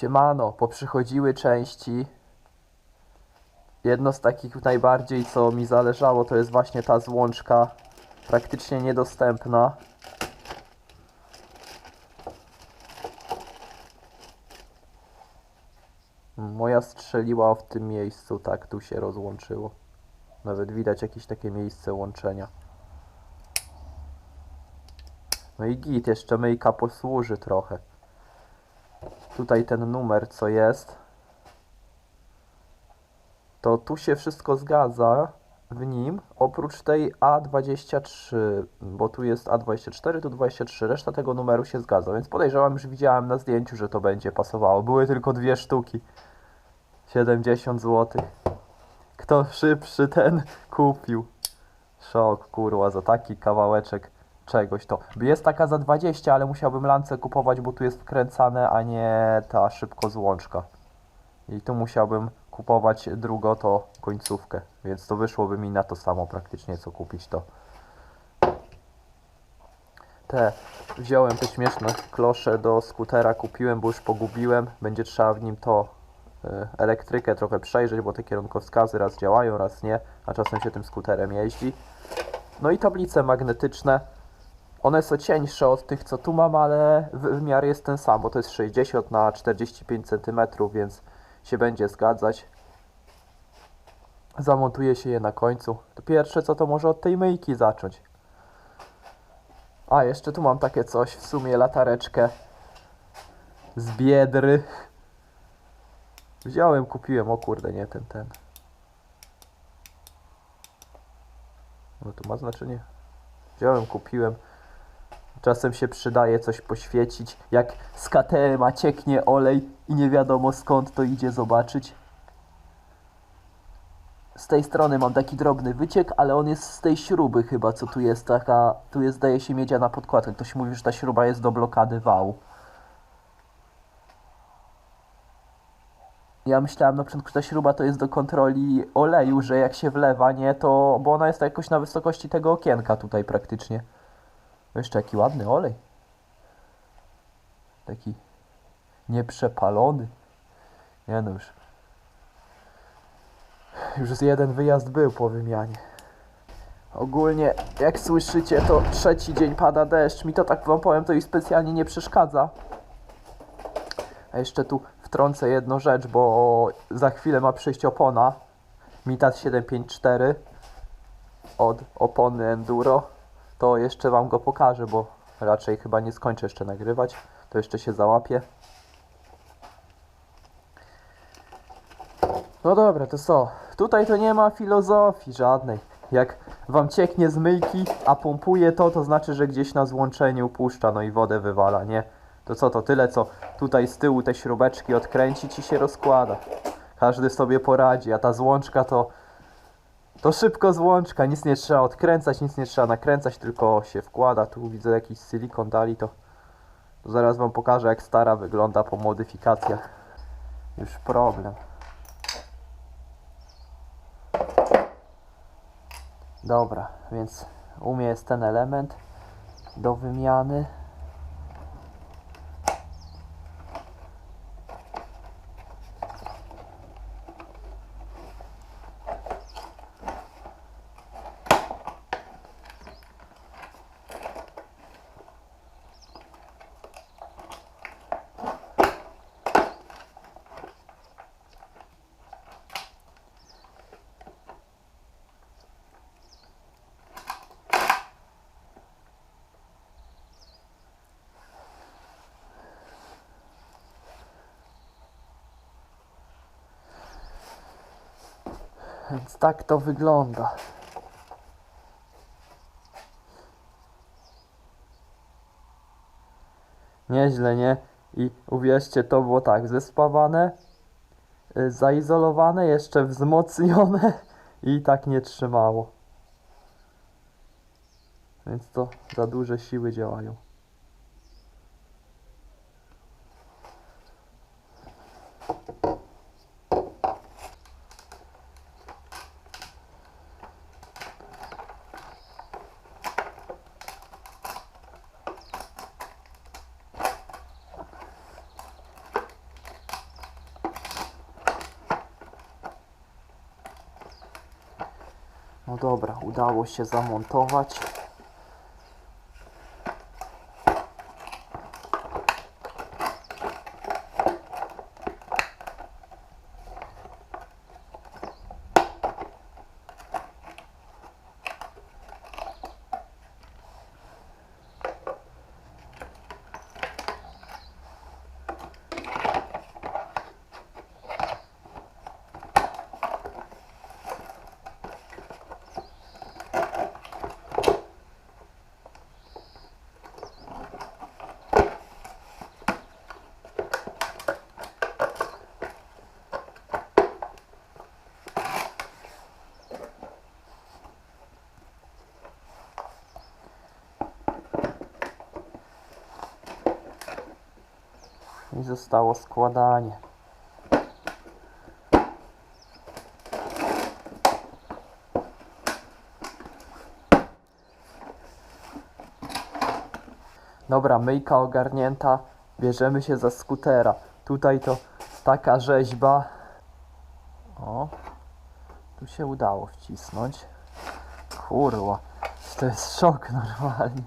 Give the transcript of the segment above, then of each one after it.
Siemano, poprzychodziły części. Jedno z takich najbardziej, co mi zależało, to jest właśnie ta złączka. Praktycznie niedostępna. Moja strzeliła w tym miejscu, tak, tu się rozłączyło. Nawet widać jakieś takie miejsce łączenia. No i git, jeszcze myjka posłuży trochę. Tutaj ten numer, co jest, to tu się wszystko zgadza w nim, oprócz tej A23, bo tu jest A24, tu 23, reszta tego numeru się zgadza, więc podejrzewam, już widziałem na zdjęciu, że to będzie pasowało. Były tylko dwie sztuki. 70 zł. Kto szybszy, ten kupił. Szok, kurwa, za taki kawałeczek czegoś to. Jest taka za 20, ale musiałbym lancę kupować, bo tu jest wkręcane, a nie ta szybko złączka. I tu musiałbym kupować drugo to końcówkę, więc to wyszłoby mi na to samo praktycznie co kupić to. Te wziąłem te śmieszne klosze do skutera, kupiłem, bo już pogubiłem. Będzie trzeba w nim to e, elektrykę trochę przejrzeć, bo te kierunkowskazy raz działają, raz nie, a czasem się tym skuterem jeździ. No i tablice magnetyczne. One są cieńsze od tych, co tu mam, ale wy- wymiar jest ten sam, bo to jest 60 na 45 cm, więc się będzie zgadzać. Zamontuje się je na końcu. To pierwsze co to może od tej myjki zacząć. A, jeszcze tu mam takie coś, w sumie latareczkę z biedry. Wziąłem, kupiłem, o kurde, nie ten, ten. No to ma znaczenie. Wziąłem, kupiłem. Czasem się przydaje coś poświecić. Jak z KTM-a cieknie olej i nie wiadomo skąd to idzie zobaczyć. Z tej strony mam taki drobny wyciek, ale on jest z tej śruby chyba, co tu jest taka, tu jest zdaje się miedziana podkładka. Ktoś mówi, że ta śruba jest do blokady wału. Ja myślałem na początku, że ta śruba to jest do kontroli oleju, że jak się wlewa, nie, to, bo ona jest jakoś na wysokości tego okienka tutaj praktycznie. Jeszcze jaki ładny olej. Taki nieprzepalony. Nie no już. Już jeden wyjazd był po wymianie. Ogólnie, jak słyszycie, to trzeci dzień pada deszcz. Mi to tak wam powiem, to i specjalnie nie przeszkadza. A jeszcze tu wtrącę jedną rzecz, bo za chwilę ma przyjść opona. Mitat 754 od opony Enduro. To jeszcze wam go pokażę, bo raczej chyba nie skończę jeszcze nagrywać. To jeszcze się załapię. No dobra, to co? Tutaj to nie ma filozofii żadnej. Jak wam cieknie z myjki, a pompuje to, to znaczy, że gdzieś na złączeniu puszcza, no i wodę wywala, nie? To co, to tyle, co tutaj z tyłu te śrubeczki odkręcić i się rozkłada. Każdy sobie poradzi, a ta złączka to... To szybko złączka, nic nie trzeba odkręcać, nic nie trzeba nakręcać, tylko się wkłada. Tu widzę jakiś silikon dali, to, to zaraz wam pokażę jak stara wygląda po modyfikacjach. Już problem. Dobra, więc u mnie jest ten element do wymiany. Więc tak to wygląda. Nieźle, nie? I uwierzcie, to było tak, zespawane, y, zaizolowane, jeszcze wzmocnione i tak nie trzymało. Więc to za duże siły działają. No dobra, udało się zamontować. I zostało składanie. Dobra, myjka ogarnięta. Bierzemy się za skutera. Tutaj to taka rzeźba. O, tu się udało wcisnąć. Kurwa, to jest szok normalnie.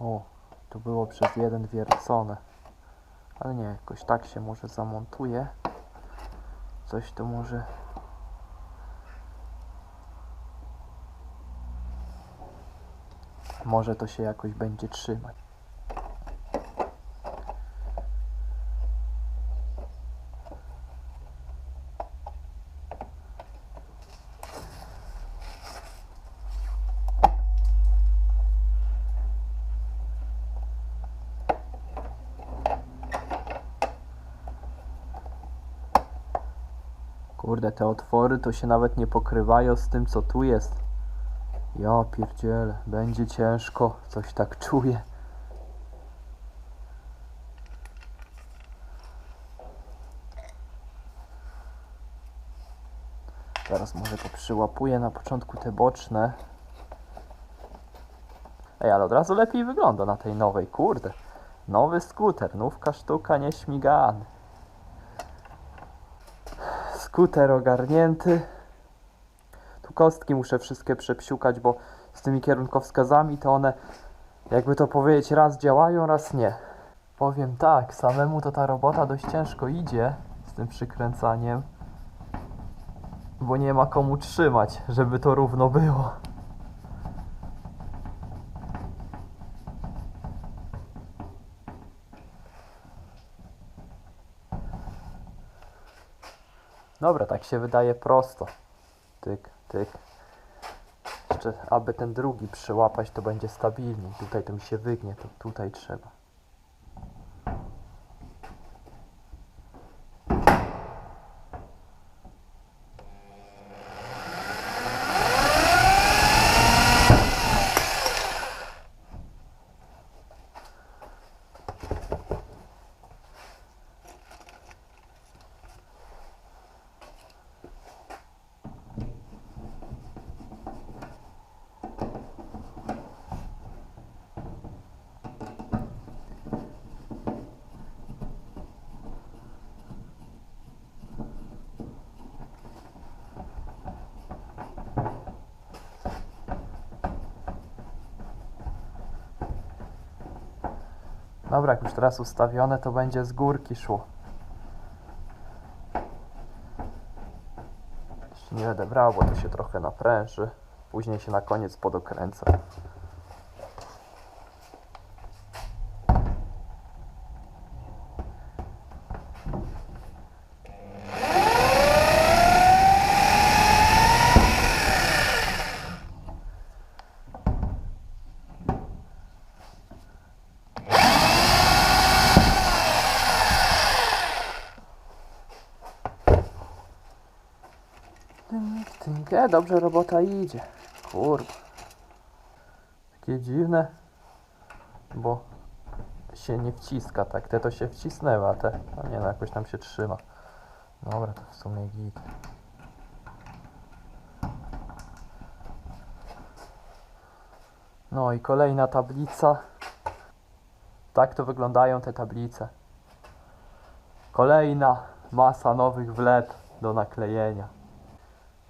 O, to było przez jeden wiercone. Ale nie, jakoś tak się może zamontuje. Coś tu może. Może to się jakoś będzie trzymać. Kurde, te otwory to się nawet nie pokrywają z tym, co tu jest. Ja pierdzielę, będzie ciężko, coś tak czuję. Teraz może to przyłapuję na początku te boczne. Ej, ale od razu lepiej wygląda na tej nowej, kurde. Nowy skuter, nówka sztuka, nieśmigany. Skuter ogarnięty. Tu kostki muszę wszystkie przepsiukać, bo z tymi kierunkowskazami to one, jakby to powiedzieć, raz działają, raz nie. Powiem tak, samemu to ta robota dość ciężko idzie z tym przykręcaniem, bo nie ma komu trzymać, żeby to równo było. Dobra, tak się wydaje prosto. Tyk, tyk. Jeszcze, aby ten drugi przyłapać, to będzie stabilniej. Tutaj to mi się wygnie, to tutaj trzeba. Dobra, jak już teraz ustawione, to będzie z górki szło. Jeszcze nie będę brał, bo to się trochę napręży. Później się na koniec podokręca. dobrze robota idzie. Kurwa. Takie dziwne, bo się nie wciska, tak? Te to się wcisnęły, a te, a nie no, jakoś tam się trzyma. Dobra, to w sumie git. No i kolejna tablica. Tak to wyglądają te tablice. Kolejna masa nowych wlet do naklejenia.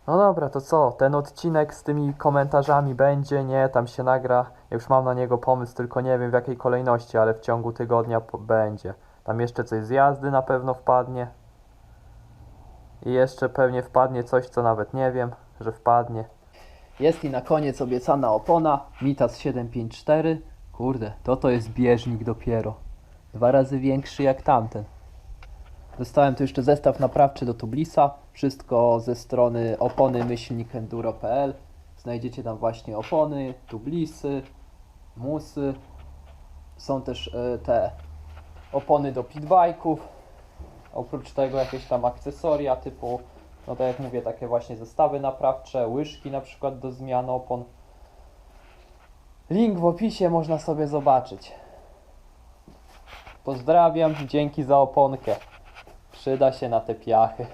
No dobra, to co? Ten odcinek z tymi komentarzami będzie, nie? Tam się nagra. Ja już mam na niego pomysł, tylko nie wiem w jakiej kolejności, ale w ciągu tygodnia będzie. Tam jeszcze coś z jazdy na pewno wpadnie. I jeszcze pewnie wpadnie coś, co nawet nie wiem, że wpadnie. Jest i na koniec obiecana opona Mitas 754. Kurde, to to jest bieżnik dopiero. Dwa razy większy jak tamten. Dostałem tu jeszcze zestaw naprawczy do Tublisa. Wszystko ze strony opony enduro.pl. Znajdziecie tam właśnie opony, tublisy, musy. Są też e, te opony do pitbike'ów. Oprócz tego jakieś tam akcesoria typu, no tak jak mówię, takie właśnie zestawy naprawcze, łyżki na przykład do zmian opon. Link w opisie można sobie zobaczyć. Pozdrawiam, dzięki za oponkę. Przyda się na te piachy.